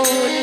বলে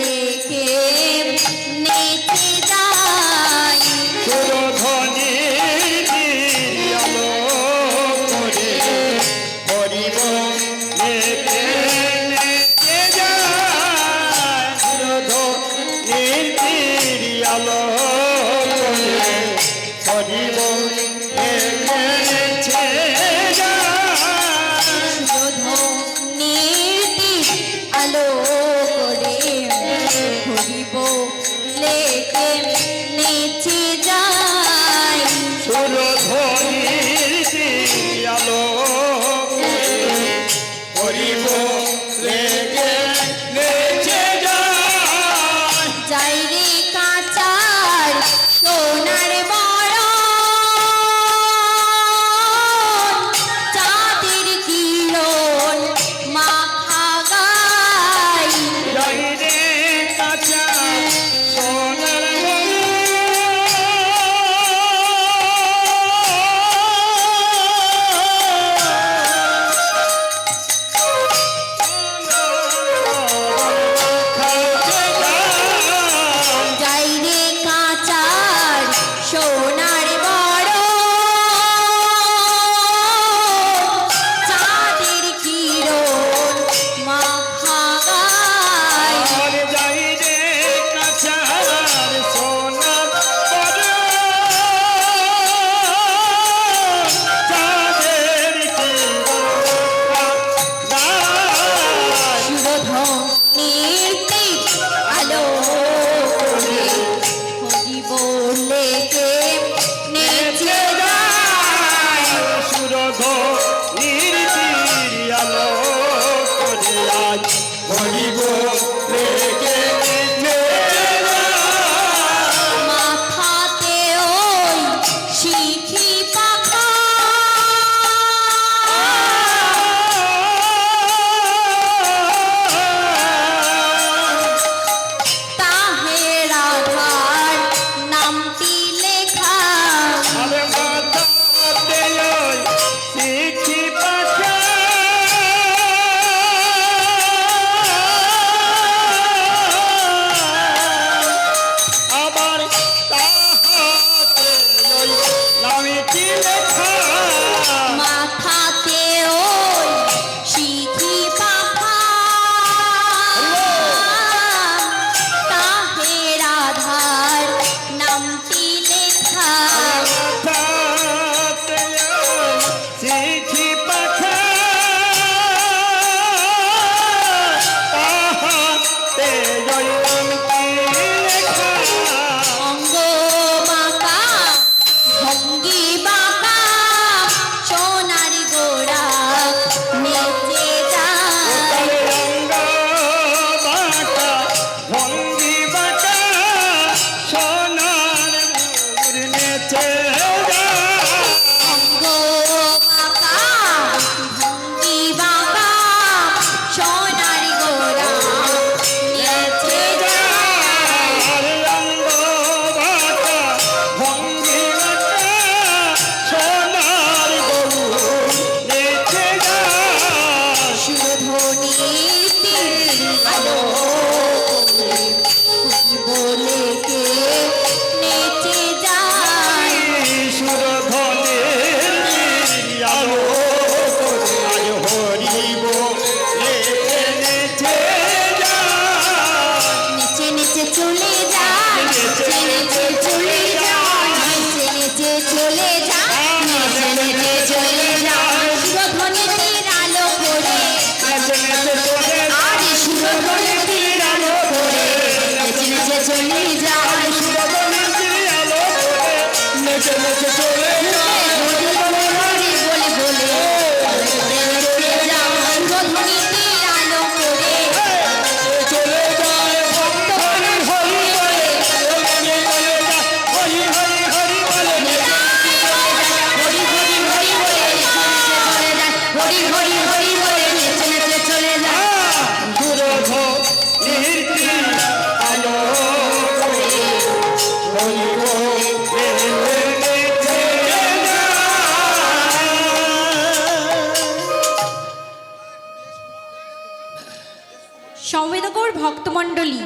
অনন্তগৌর ভক্তমণ্ডলী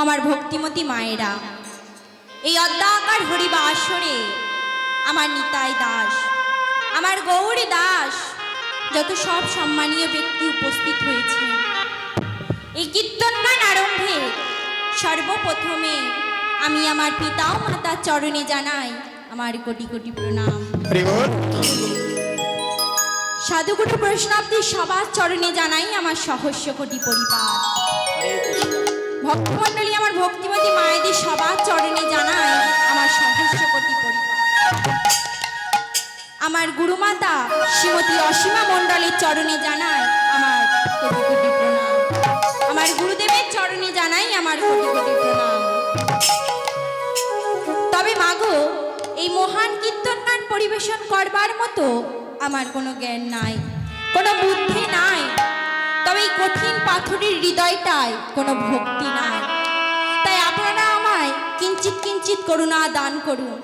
আমার ভক্তিমতী মায়েরা। এই অদ্যাকার হরিবা আসরে আমার নিতাই দাস আমার গৌরী দাস যত সব সম্মানীয় ব্যক্তি উপস্থিত হয়েছে। এই কীর্তনগান আরম্ভে সর্বপ্রথমে আমি আমার পিতা ও মাতার চরণে জানাই আমার কোটি কোটি প্রণাম। সাধুগুরু বৈষ্ণবদের সবার চরণে জানাই আমার সহস্য কোটি পরিবার। ভক্তমণ্ডলী, আমার ভক্তিমতী মায়েদের সবার চরণে জানাই আমার সহস্য কোটি পরিবার। আমার গুরুমাতা শ্রীমতী অসীমা মণ্ডলের চরণে জানাই আমার কোটি কোটি প্রণাম। আমার গুরুদেবের চরণে জানাই আমার কোটি কোটি প্রণাম। তবে মাগো, এই মহান কীর্তন গান পরিবেশন করবার মতো আমার কোনো জ্ঞান নাই, কোনো বুদ্ধি নাই। তবে এই কঠিন পাথরের হৃদয়টায় কোনো ভক্তি নাই। তাই আপনারা আমায় কিঞ্চিত কিঞ্চিত করুণা দান করুন।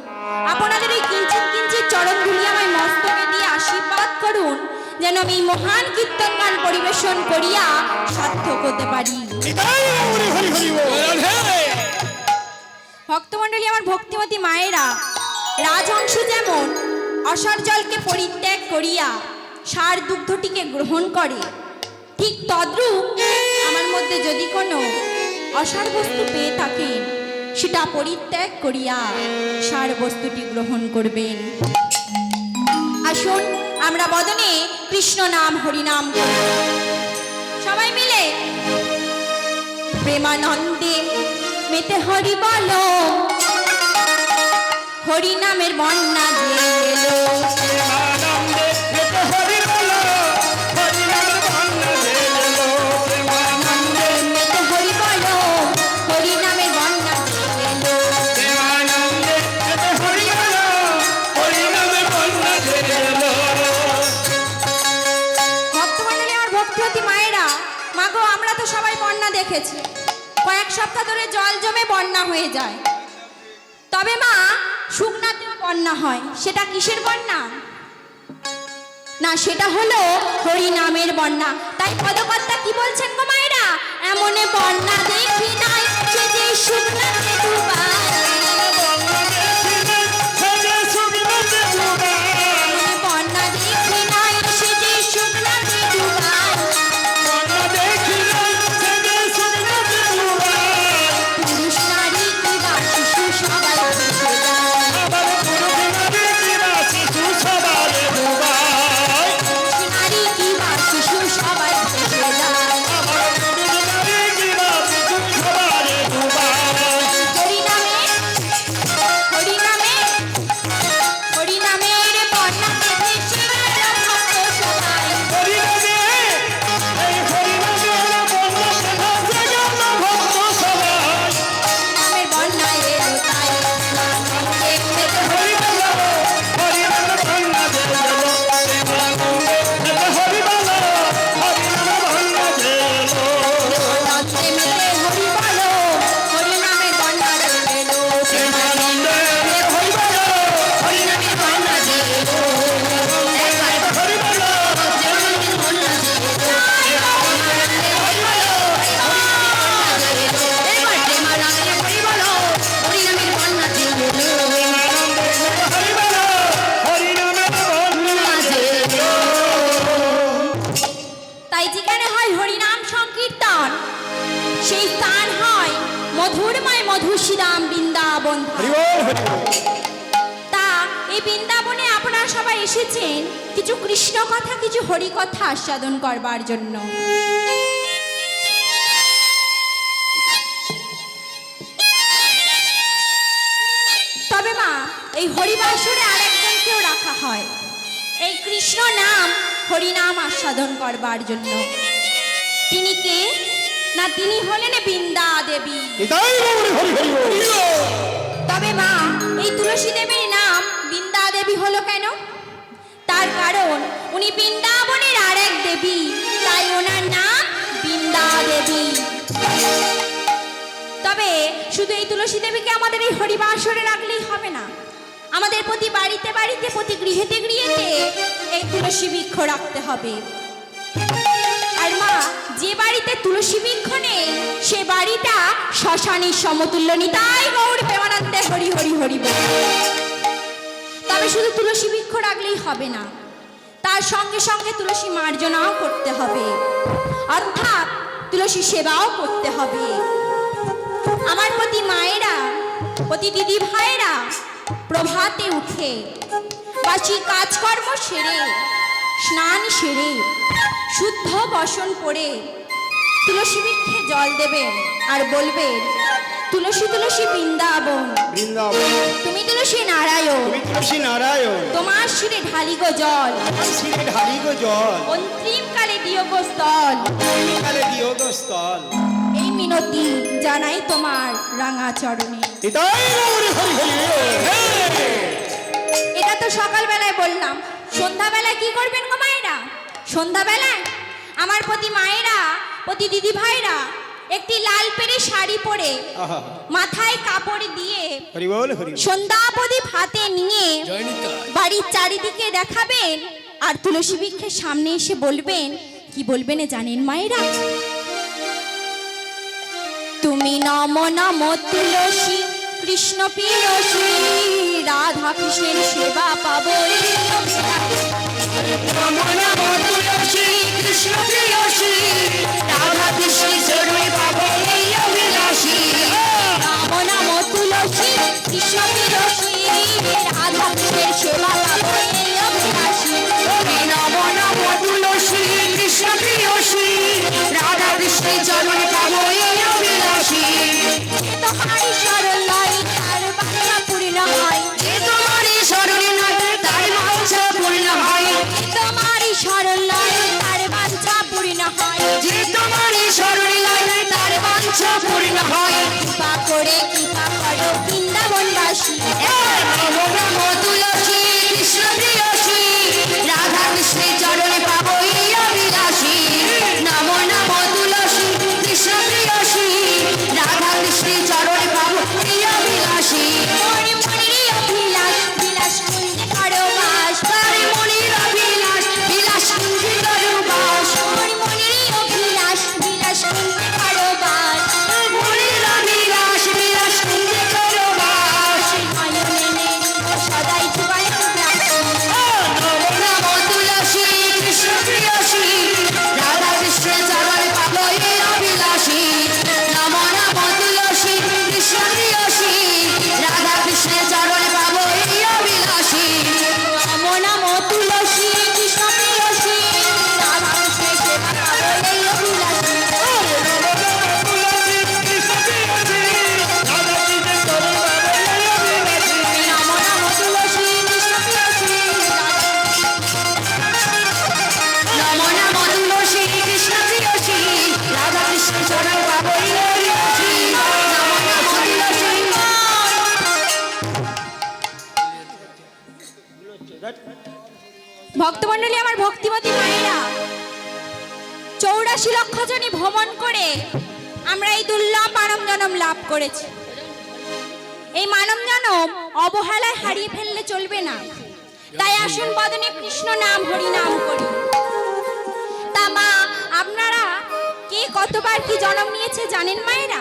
আপনাদের এই কিঞ্চিত কিঞ্চিত চরণগুলি আমায় মস্তকে দিয়ে আশীর্বাদ করুন যেন আমি মহান কীর্তন গান পরিবেশন করিয়া সার্থক হতে পারি। নিতাই গৌর হরি হরি বল। ভক্তমণ্ডলী আমার ভক্তিমতী মায়েরা রাজহংস যেমন অসার জলকে পরিত্যাগ করিয়া সার দুগ্ধটিকে গ্রহণ করে ঠিক তদ্রূপ আমার মধ্যে যদি কোনো অসার বস্তু পেয়ে থাকেন, সেটা পরিত্যাগ করিয়া সার বস্তুটি গ্রহণ করবেন। আসুন, আমরা বদনে কৃষ্ণ নাম, হরিনাম সবাই মিলে প্রেমানন্দে মেতে হরি বলো। হরি নামের বন্যা যে এলো। সপ্তাহ ধরে জল জমে বন্যা হয়ে যায়। তবে মা, শুকনাতেও বন্যা হয়। সেটা কিসের বন্যা? না, সেটা হলো হরি নামের বন্যা। তাই পদকর্তা কি বলছেন গো মায়েরা? এমনে বন্যা দেখি নাই যে শুকনাতে ডুবায় সেই স্থান হয় মধুরময় মধুশ্রীরাম বৃন্দাবন তা এই বৃন্দাবনে আপনারা সবাই এসেছেন? কিছু কৃষ্ণ কথা কিছু হরি কথা আস্বাদন করবার জন্য। তবে মা এই হরিবাসরে আরেকজনকেও রাখা হয়। এই কৃষ্ণ নাম হরিনাম আস্বাদন করবার জন্য। তিনি কে? না তিনি হলেন বৃন্দা দেবী। তবে মা এই তুলসী দেবীর নাম বৃন্দা দেবী হলো কেন? তার কারণ উনি বৃন্দাবনের আর এক দেবী তাই ওনার নাম বৃন্দা দেবী। তবে শুধু এই তুলসী দেবীকে আমাদের এই হরিবাসরে রাখলেই হবে না। আমাদের প্রতি বাড়িতে বাড়িতে প্রতি গৃহেতে গৃহেতে এই তুলসী বৃক্ষ রাখতে হবে। যে বাড়িতে তুলসী বৃক্ষ নেই, সে বাড়িটা শ্মশানের সমতুল্য নিতাই গৌর প্রেমানন্দে হরি হরি হরি তবে শুধু তুলসী বৃক্ষ রাখলেই হবে না, তার সঙ্গে সঙ্গে তুলসী মার্জনাও করতে হবে। অর্থাৎ তুলসী সেবাও করতে হবে। আমার প্রতি মায়েরা, প্রতি দিদি ভাইয়েরা, প্রভাতে উঠে বাসি কাজকর্ম সেরে, স্নান সেরে শুদ্ধ বসন করে তুলসী বৃক্ষে জল দেবেন আর বলবেন তুলসী তুলসী বৃন্দাবন তুমি তুলসী নারায়ণ তুমি তুলসী নারায়ণ। তোমার শিরে ঢালি গো জল। শিরে ঢালি গো জল। অন্তিম কালে দিও গো স্থল। কালে দিও গো স্থল। এই মিনতি জানাই তোমার রাঙা চরণে। এটা তো সকালবেলায় বললাম। সন্ধ্যাবেলায় কি করবেন গো মায়েরা? সন্ধ্যাবেলায় আমার প্রতি মায়েরা প্রতি দিদি ভাইরা একটি লাল পেরে শাড়ি পরে মাথায় কাপড় দিয়ে সন্ধ্যা প্রদীপ হাতে নিয়ে বাড়ির চারিদিকে দেখাবেন আর তুলসী বৃক্ষের সামনে এসে বলবেন কি বলবেন জানেন মায়েরা? তুমি নম নম তুলসী কৃষ্ণ পিয়সী রাধা কৃষ্ণের সেবা পাবো। এই বাচ্চা পূর্ণ হয়। কৃপা করে কৃপা করো বৃন্দাবনবাসী। ভক্তমণ্ডলী আমার ভক্তিমতী মায়েরা চৌরাশি লক্ষ জনই ভ্রমণ করে আমরা এই দুর্লভ মানব জনম লাভ করেছি। এই মানব জনম অবহেলায় হারিয়ে ফেললে চলবে না। তাই আসুন বদনে কৃষ্ণ নাম হরি নাম করি। তা মা আপনারা কে কতবার কি জন্ম নিয়েছে জানেন মায়েরা?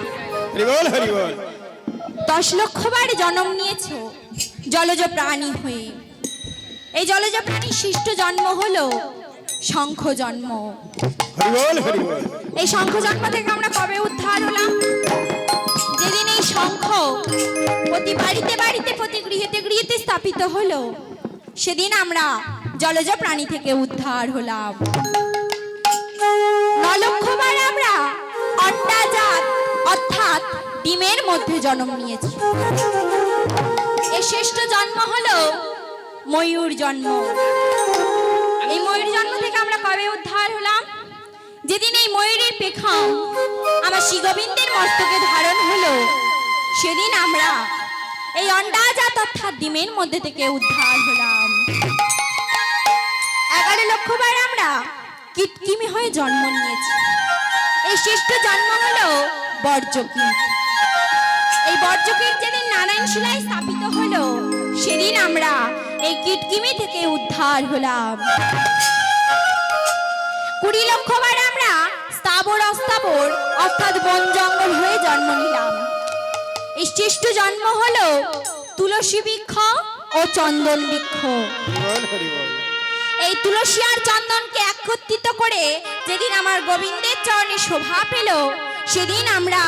দশ লক্ষবার জন্ম নিয়েছো জলজ প্রাণী হয়ে। এই জলজ প্রাণীর শিষ্ট জন্ম হলো শঙ্খ জন্ম। এই শঙ্খ জন্ম থেকে আমরা কবে উদ্ধার হলাম? যেদিন এই শঙ্খ প্রতি বাড়িতে বাড়িতে প্রতি গৃহেতে গৃহেতে স্থাপিত হলো সেদিন আমরা জলজ প্রাণী থেকে উদ্ধার হলাম। নলক্ষবার আমরা অন্ডাজাত অর্থাৎ ডিমের মধ্যে জন্ম নিয়েছি। এই শ্রেষ্ঠ জন্ম হলো ময়ূর জন্ম। এই ময়ূর জন্ম থেকে আমরা কবে উদ্ধার হলাম? যেদিন এই ময়ূরের পেখম আমার শ্রীগোবিন্দের মস্তকে ধারণ হলো, সেদিন আমরা এই অন্ডাজাত অর্থাৎ ডিমের মধ্যে থেকে উদ্ধার হলাম। এগারো লক্ষবার আমরা কিটকিমি হয়ে জন্ম নিয়েছি। এই শ্রেষ্ঠ জন্ম হলো বর্জকীট এই বর্জকীট যেদিন নারায়ণ শিলায় স্থাপিত হলো। সেদিন আমরা এই কিটকিমি থেকে উদ্ধার হলাম। কুড়ি লক্ষবার আমরা স্থাবর অস্থাবর অর্থাৎ বন জঙ্গল হয়ে জন্ম নিলাম। এই শ্রেষ্ঠ জন্ম হলো তুলসী বৃক্ষ ও চন্দন বৃক্ষ। এই তুলসী আর চন্দনকে একত্রিত করে যেদিন আমার গোবিন্দের চরণে শোভা পেল সেদিন আমরা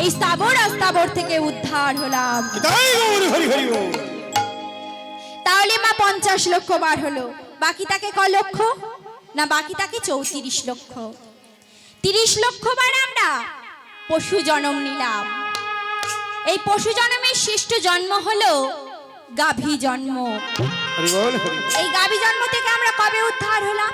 এই স্থাবর অস্থাবর থেকে উদ্ধার হলাম। তাহলে মা পঞ্চাশ লক্ষ বার হলো। বাকি তাকে ক লক্ষ? না বাকি তাকে চৌত্রিশ লক্ষ। তিরিশ লক্ষ বার আমরা পশু জন্ম নিলাম। এই পশু জন্মের শ্রেষ্ঠ জন্ম হলো গাভী জন্ম। এই গাভী জন্ম থেকে আমরা কবে উদ্ধার হলাম?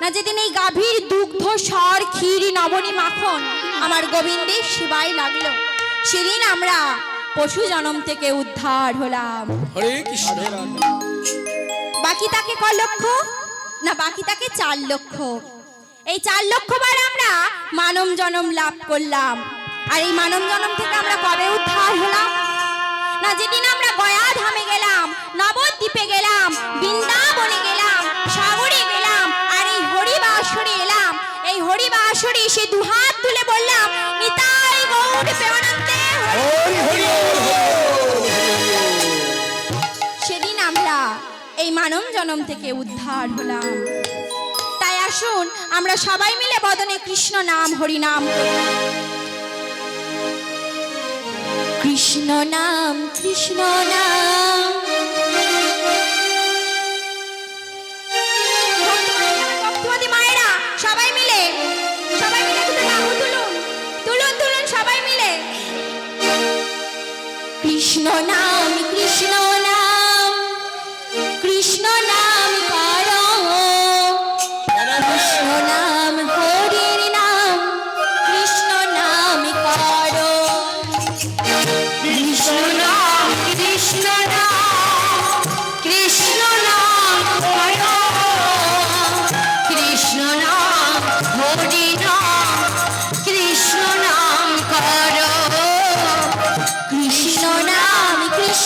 না যেদিন এই গাভীর দুগ্ধ সর ক্ষীর নবনী মাখন আমার গোবিন্দের সেবায় লাগল। সেদিন আমরা পশু জন্ম থেকে উদ্ধার হলাম। বাকি তাকে ক লক্ষ? না বাকি তাকে চার লক্ষ। এই চার লক্ষ বার আমরা মানব জনম লাভ করলাম। আর এই মানব জনম থেকে আমরা কবে উদ্ধার হলাম? না যেদিন আমরা গয়া ধামে গেলাম নবদ্বীপে গেলাম বৃন্দাবনে গেলাম সাগরে এই হরিবাসরে সে দুহাত তুলে বললাম নিতাই গৌর প্রেমানন্দে হরি হরি হরি সেদিন আমরা এই মানব জনম থেকে উদ্ধার হলাম তাই আসুন আমরা সবাই মিলে বদনে কৃষ্ণ নাম হরি নাম। কৃষ্ণ নাম কৃষ্ণ নাম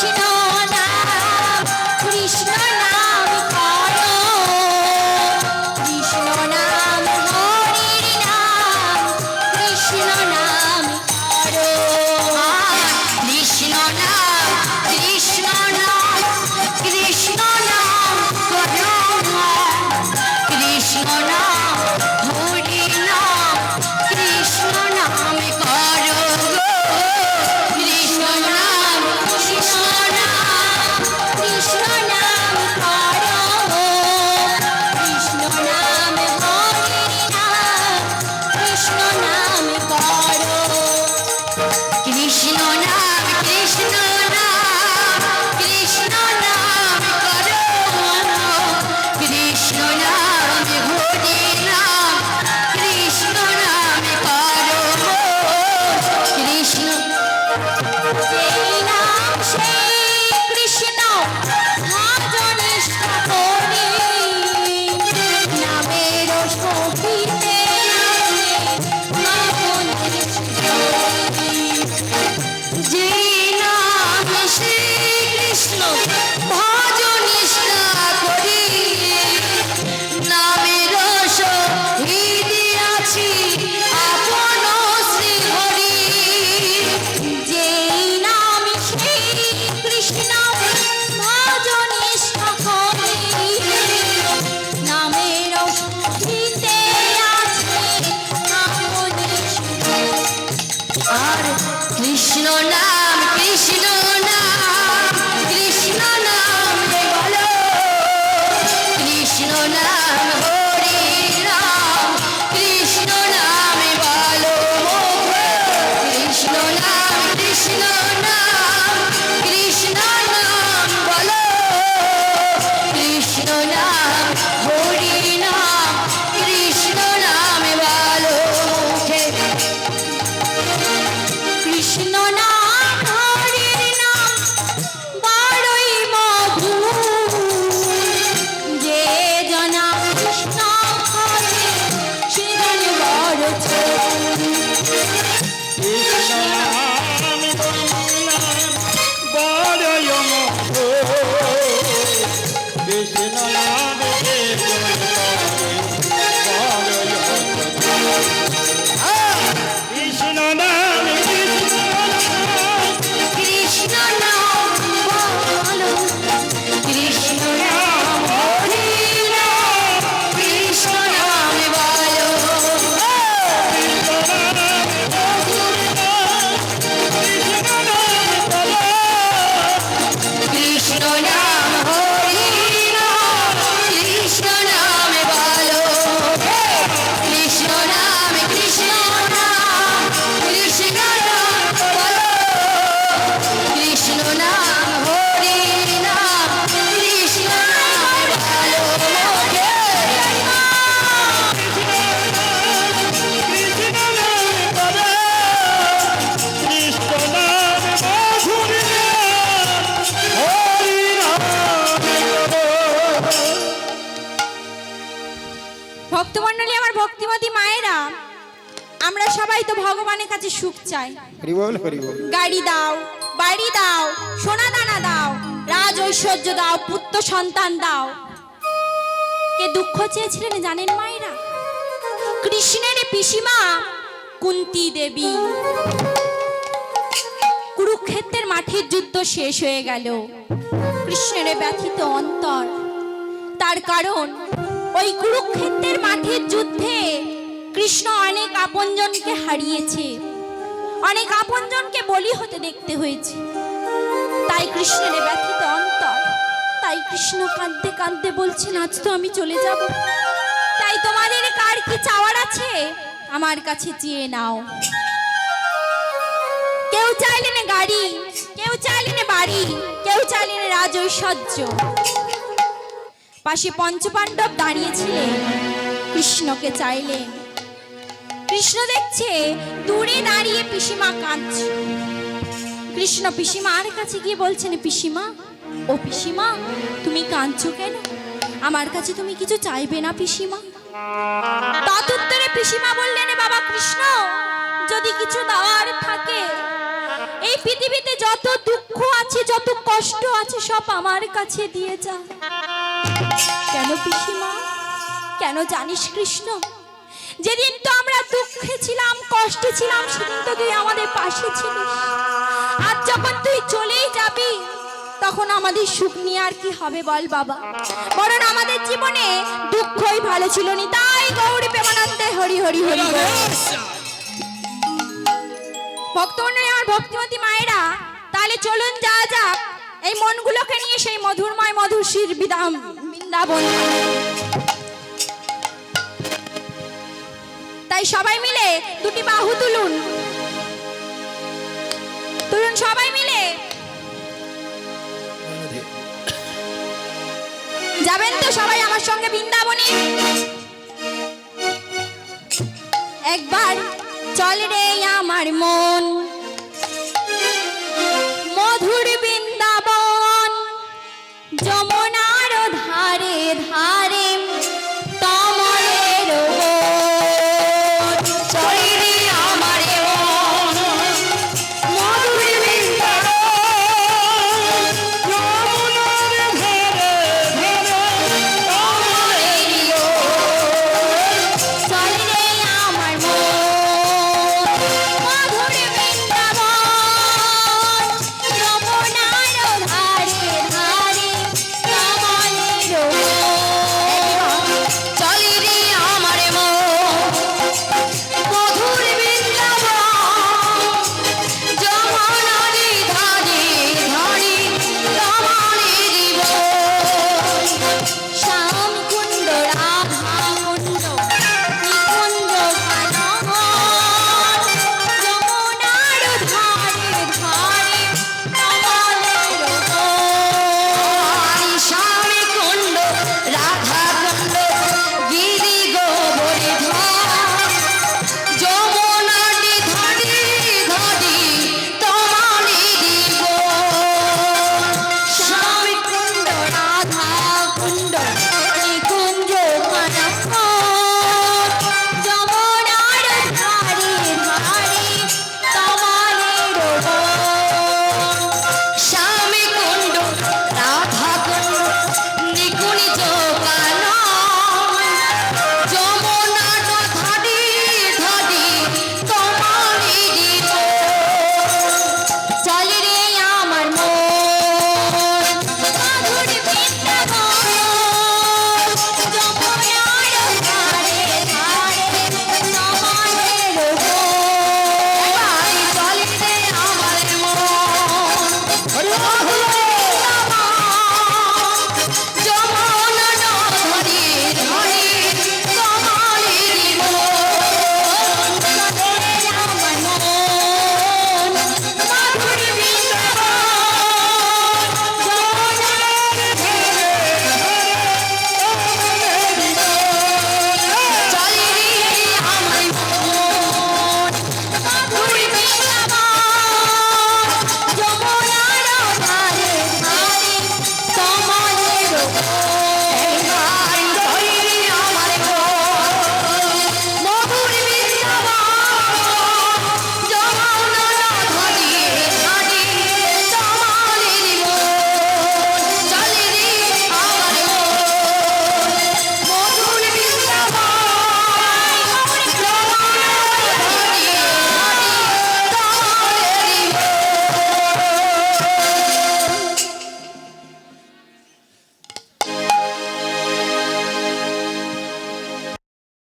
কৃষ্ণ আর কৃষ্ণ নাম কৃষ্ণ নাম কৃষ্ণ নাম রে বলো কৃষ্ণ নাম চায় হরি বল হরি বল গাড়ি দাও, বাড়ি দাও, সোনা দানা দাও, রাজ ঐশ্বর্য দাও, পুত্র সন্তান দাও। কে দুঃখ চেয়েছিলেন জানেন মায়েরা? কৃষ্ণের পিসিমা কুন্তি দেবী। কুরুক্ষেত্রের মাঠের যুদ্ধ শেষ হয়ে গেল। কৃষ্ণের ব্যথিত অন্তর। তার কারণ, ওই কুরুক্ষেত্রের মাঠের যুদ্ধে কৃষ্ণ অনেক আপনজনকে হারিয়েছে। অনেক আপনজনকে বলি হতে দেখতে হয়েছে। তাই কৃষ্ণের ব্যথিত অন্তর, তাই কৃষ্ণ কাঁদতে কাঁদতে বলছেন, আজ তো আমি চলে যাব। তাই তোমাদের কার কি চাওয়ার আছে? আমার কাছে চেয়ে নাও। কেউ চাইলেন গাড়ি, কেউ চাইলেন বাড়ি, কেউ চাইলেন রাজ ঐশ্বর্য পাশে পঞ্চপাণ্ডব দাঁড়িয়েছিলেন কৃষ্ণকে চাইলেন কৃষ্ণ দেখছে, দূরে দাঁড়িয়ে পিসিমা কাঁদছে। কৃষ্ণ পিসিমার কাছে গিয়ে বলছেন, পিসিমা, ও পিসিমা, তুমি কাঁদছো কেন? আমার কাছে তুমি কিছু চাইবে না, পিসিমা। তদুত্তরে পিসিমা বললেন বাবা কৃষ্ণ, যদি কিছু দেওয়ার থাকে, এই পৃথিবীতে যত দুঃখ আছে, যত কষ্ট আছে, সব আমার কাছে দিয়ে যা। কেন পিসিমা? কেন জানিস কৃষ্ণ? যেদিন তো আমরা দুঃখে ছিলাম কষ্টে ছিলাম সেদিন তো তুই আমাদের পাশে ছিলিস। আজ যখন তুই চলেই যাবি তখন আমাদের সুখ নিয়ে আর কি হবে বল বাবা? বরং আমাদের জীবনে দুঃখই ভালো ছিল নি তাই গৌরী প্রেমানন্দে হরি হরি হরি। ভক্তমণ্ডলী আমার ভক্তিমতী মায়েরা তাহলে চলুন যা যাক এই মনগুলোকে নিয়ে সেই মধুরময় মধুশীর বিদাম বৃন্দাবন। তাই সবাই মিলে দুটি বাহু তুলুন। তুলুন সবাই মিলে। যাবেন তো সবাই আমার সঙ্গে বৃন্দাবনে। একবার চল রে আমার মন।